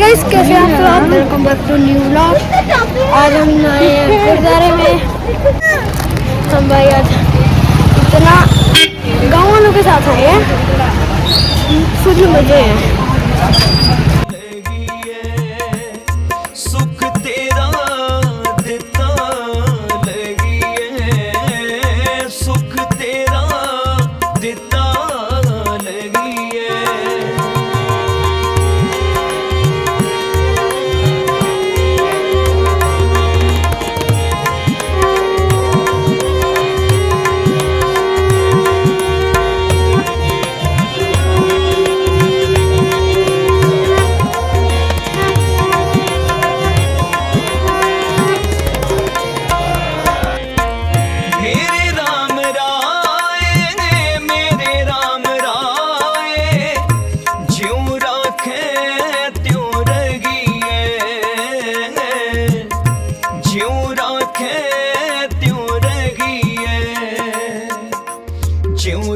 Guys कैसे आप लोग? Welcome back to new blog आज हम आए गुरुद्वारे में हम भाई आज इतना गाँव वालों के साथ आए हैं। सिर्फ़ मज़े हैं।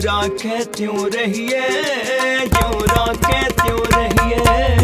जाके त्यों रहिए त्यों राके त्यों रहिए